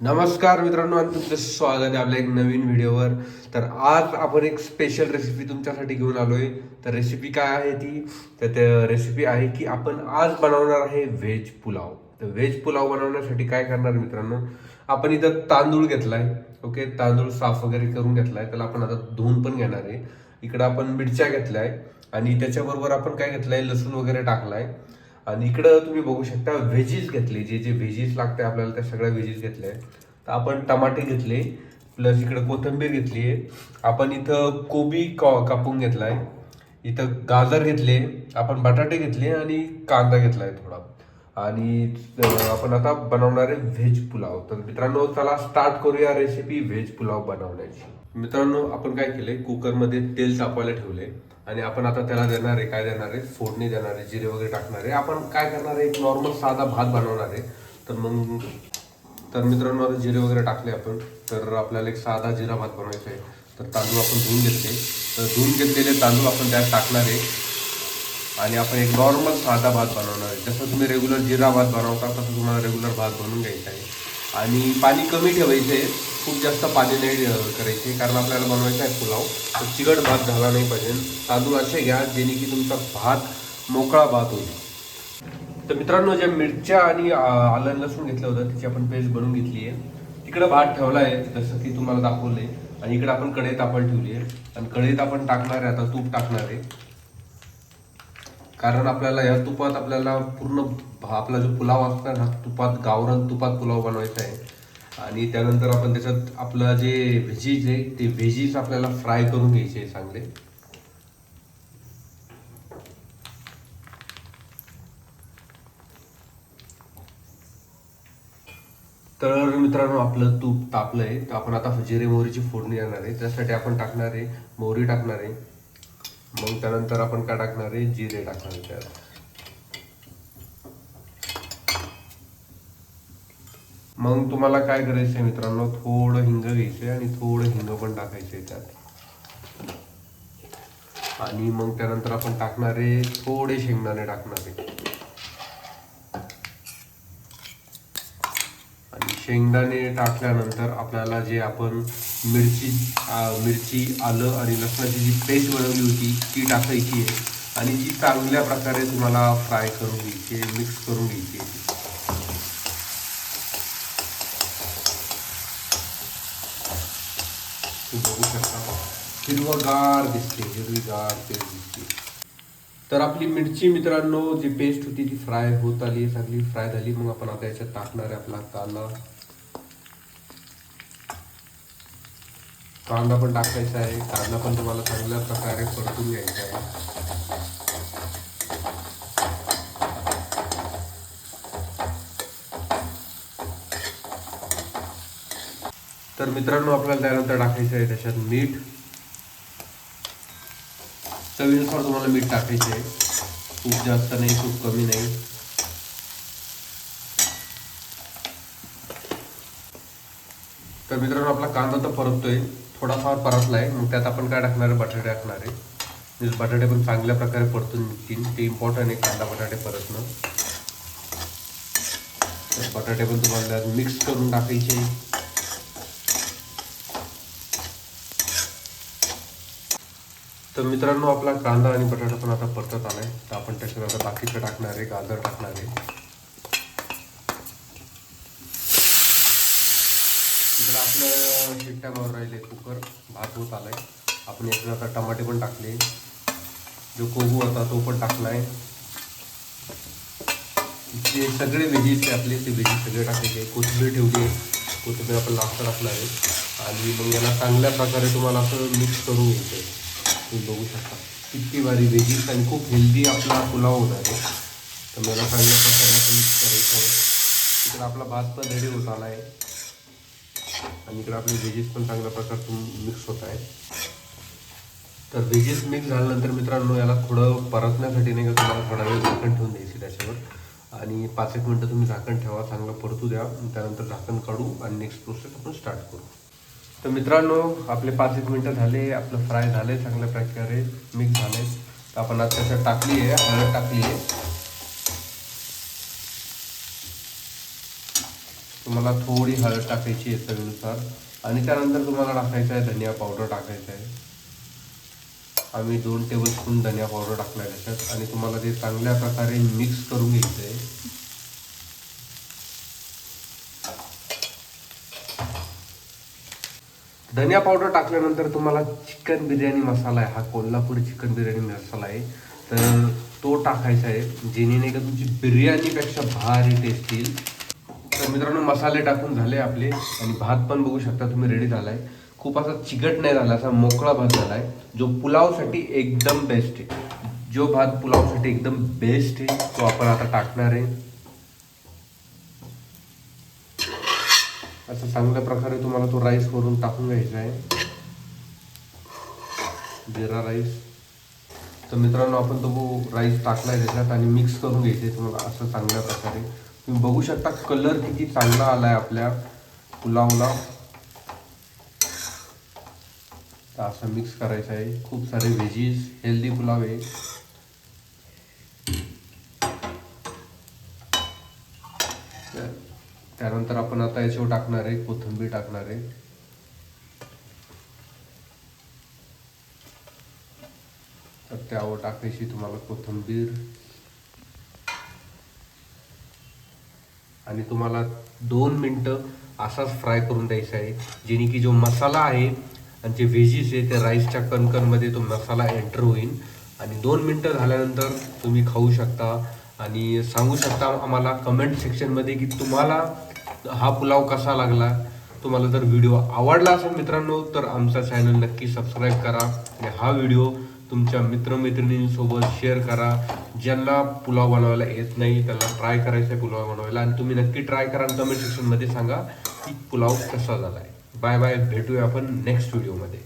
नमस्कार मित्रांनो आणि तुमचं स्वागत आहे आपल्या एक नवीन व्हिडिओवर. तर आज आपण एक स्पेशल रेसिपी तुमच्यासाठी घेऊन आलोय. तर रेसिपी काय आहे ती? तर ते रेसिपी आहे की आपण आज बनवणार आहे व्हेज पुलाव. तर व्हेज पुलाव बनवण्यासाठी काय करणार मित्रांनो? आपण इथं तांदूळ घेतलाय ओके तांदूळ साफ वगैरे करून घेतलाय. त्याला आपण आता धुवून पण घेणार आहे. इकडं आपण मिरच्या घेतल्या आहे आणि त्याच्याबरोबर आपण काय घेतलंय? लसूण वगैरे टाकलाय. आणि इकडं तुम्ही बघू शकता व्हेजीस घेतले. जे जे व्हेजीस लागते आपल्याला त्या सगळ्या व्हेजीस घेतल्या तर आपण टमाटे घेतले प्लस इकडं कोथिंबीर घेतली. आहे आपण इथं कोबी कॉ कापून घेतला आहे इथं गाजर घेतले. आपण बटाटे घेतले आणि कांदा घेतला आहे थोडा. आणि आपण आता बनवणार आहे व्हेज पुलाव. तर मित्रांनो चला स्टार्ट करूया रेसिपी व्हेज पुलाव बनवण्याची. मित्रांनो आपण काय केलंय? कुकरमध्ये तेल तापवायला ठेवले आणि आपण आता त्याला देणार आहे काय देणार आहे? फोडणी देणार आहे जिरे वगैरे टाकणार आहे. आपण काय करणार आहे? एक नॉर्मल साधा भात बनवणार आहे. तर मग तर मित्रांनो आता जिरे वगैरे टाकले आपण. तर आपल्याला एक साधा जिरा भात बनवायचा आहे. तर तांदूळ आपण धुवून घेतले. तर धुवून घेतलेले तांदूळ आपण त्यात टाकणार आहे. आणि आपण एक नॉर्मल साधा भात बनवणार आहे. जसं तुम्ही रेग्युलर जिरा भात बनवता तसं तुम्हाला रेग्युलर भात बनवून घ्यायचा आहे. आणि पाणी कमी ठेवायचं आहे खूप जास्त पाणी नाही करायचे कारण आपल्याला बनवायचा आहे पुलाव. तर चिकट भात झाला नाही पाहिजे. तांदूळ असे घ्या जेणे की तुमचा भात मोकळा भात होईल. तर मित्रांनो ज्या मिरच्या आणि आलं लसूण घेतलं होतं त्याची आपण पेस्ट बनवून घेतली आहे. तिकडं भात ठेवला आहे जसं की तुम्हाला दाखवलं आहे आणि इकडं आपण कढईत आपण ठेवली आहे. आणि कढईत आपण टाकणार आहे आता तूप टाकणार आहे. कारण आपल्याला या तुपात आपल्याला पूर्ण आपला जो पुलाव असतो ना तुपात गावरान तुपात पुलाव बनवायचा आहे. आणि त्यानंतर आपण त्याच्यात आपलं जे व्हेजीज आहे ते व्हेजीज आपल्याला फ्राय करून घ्यायचे चांगले. तर मित्रांनो आपलं तूप तापलंय. तर आपण आता जिरे मोहरीची फोडणी आणणार आहे. त्यासाठी आपण टाकणार आहे मोहरी टाकणार आहे. मग त्यानंतर आपण काय टाकणार आहे? जिरे टाकणार आहे त्यात. मग तुम्हाला काय करायचंय मित्रांनो? थोडं हिंग घ्यायचंय आणि थोडं हिंग पण टाकायचंय त्यात. आणि मग त्यानंतर आपण टाकणार आहे थोडे शेंगदाणे टाकणार आहे. आणि शेंगदाणे टाकल्यानंतर आपल्याला जे आपण मिरची मिरची आलं आणि लसणाची जी पेस्ट बनवली होती ती टाकायची आहे. आणि जी चांगल्या प्रकारे तुम्हाला फ्राय करून घ्यायची आहे मिक्स करून घ्यायची आहे. बघू शकता हिरवगार दिसते हिरवीगार तेल दिसते. तर आपली मिरची मित्रांनो जी पेस्ट होती ती फ्राय होत आली सगळी फ्राय झाली. मग आपण आता याच्यात टाकणार आहे आपला कांदा कांदा पण टाकायचा आहे. कांदा पण तुम्हाला चांगल्या प्रकारे परतून घ्यायचा आहे. तर मित्रांनो आपल्याला त्यानंतर टाकायचं आहे त्याच्यात मीठ. चवीनुसार तुम्हाला मीठ टाकायचं आहे. खूप जास्त नाही खूप कमी नाही. तर मित्रांनो आपला कांदा तर परततोय. थोडाफार परतला आहे मग त्यात आपण काय टाकणार? आहे बटाटे टाकणार आहे. म्हणजे बटाटे पण चांगल्या प्रकारे परतून निघतील. ते इम्पॉर्टंट आहे कांदा बटाटे परतणं. तर बटाटे पण तुम्हाला मिक्स करून टाकायचे तर मित्रांनो आपला कांदा आणि बटाटा पण आता परतत आहे तर आपण त्याच्यात आता बाकीचं टाकणार आहे गाजर टाकणार आहे. इकडं आपलं शिट्ट्या राहिले कुकर भात होत आलाय. आपण याच्यात आता टमाटे पण टाकले. जो कोबू होता तो पण टाकलाय. जे सगळे व्हेजीस आहे आपले ते व्हेजीस सगळे टाकायचे. कोथिंबीर ठेवली आहे. कोथिंबीर आपण लास्ट टाकला आहे. आणि मग याला चांगल्या प्रकारे तुम्हाला असं मिक्स करून घ्यायचं आहे तुम्ही बघू शकता. किती भारी व्हेजीस आणि खूप हेल्दी आपला पुलाव होणार आहे. तर मला चांगल्या प्रकारे असं मिक्स करायचं आहे. इकडे आपला भात पण रेडी होत आला आहे आणि इकडे आपले व्हेजेस पण चांगल्या प्रकारे मिक्स होत आहे तर व्हेजेस मिक्स झाल्यानंतर मित्रांनो याला थोडं परतण्यासाठी नाही का तुम्हाला थोडा वेळ झाकण ठेवून द्यायची त्याच्यावर. आणि पाच एक मिनटं तुम्ही झाकण ठेवा चांगलं परतू द्या. त्यानंतर झाकण काढू आणि नेक्स्ट प्रोसेस आपण स्टार्ट करू. तर मित्रांनो आपले पाच एक मिनटं झाले. आपलं फ्राय झाले चांगल्या प्रकारे मिक्स झाले तर आपण आता त्याच्यात टाकली आहे हळद टाकली आहे. तुम्हाला थोडी हळद टाकायची आहे चवीनुसार. आणि त्यानंतर तुम्हाला टाकायचं आहे धनिया पावडर टाकायचं आहे. आम्ही दोन टेबल स्पून धनिया पावडर टाकला आहे त्याच्यात. आणि तुम्हाला ते चांगल्या प्रकारे मिक्स करून घ्यायचं आहे. धनिया पावडर टाकल्यानंतर तुम्हाला चिकन बिर्याणी मसाला आहे. हा कोल्हापुरी चिकन बिर्याणी मसाला आहे. तर तो टाकायचा आहे. जेणे का तुमची बिर्याणीपेक्षा भारी टेस्ट येईल. तर मित्रांनो मसाले टाकून झाले आपले आणि भात पण बघू शकता तुम्ही रेडी झाला आहे खूप असा चिकट नाही झाला असा मोकळा भात झाला आहे जो पुलावसाठी एकदम बेस्ट आहे. जो भात पुलावसाठी एकदम बेस्ट आहे तो आपण आता टाकणार आहे. असं चांगल्या प्रकारे तुम्हाला तो राईस वरून टाकून घ्यायचा आहे. जिरा राईस तर मित्रांनो आपण तो राईस टाकला आहे त्याच्यात आणि मिक्स करून घ्यायचे आहे. तुम्हाला असं चांगल्या प्रकारे तुम्ही बघू शकता कलर किती चांगला आलाय आपल्या पुलावला. तर असं मिक्स करायचं आहे. खूप सारे व्हेजीस हेल्दी पुलाव आहे. तर त्यानंतर आपण आता याच्यावर टाकणार आहे कोथिंबीर टाकणार आहे. तर त्यावर टाकायची तुम्हाला कोथिंबीर आणि तुम्हाला दोन मिनटं असाच फ्राय करून द्यायचा आहे जेणे की जो मसाला आहे आणि जे व्हेजीस आहे ते राईसच्या कणकणमध्ये तो मसाला एंटर होईल. आणि दोन मिनटं झाल्यानंतर तुम्ही खाऊ शकता. आणि सांगू शकता आम्हाला कमेंट सेक्शनमध्ये की तुम्हाला हा पुलाव कसा लागला. तुम्हाला जर व्हिडिओ आवडला असेल मित्रांनो तर आमचा चॅनल नक्की सबस्क्राईब करा. आणि हा व्हिडिओ तुमच्या मित्रमैत्रिणींसोबत शेअर करा. ज्यांना पुलाव बनवायला येत नाही त्यांना ट्राय करायचा आहे पुलाव बनवायला. आणि तुम्ही नक्की ट्राय करा आणि कमेंट सेक्शनमध्ये सांगा की पुलाव कसा झाला आहे बाय बाय भेटूया आपण नेक्स्ट व्हिडिओमध्ये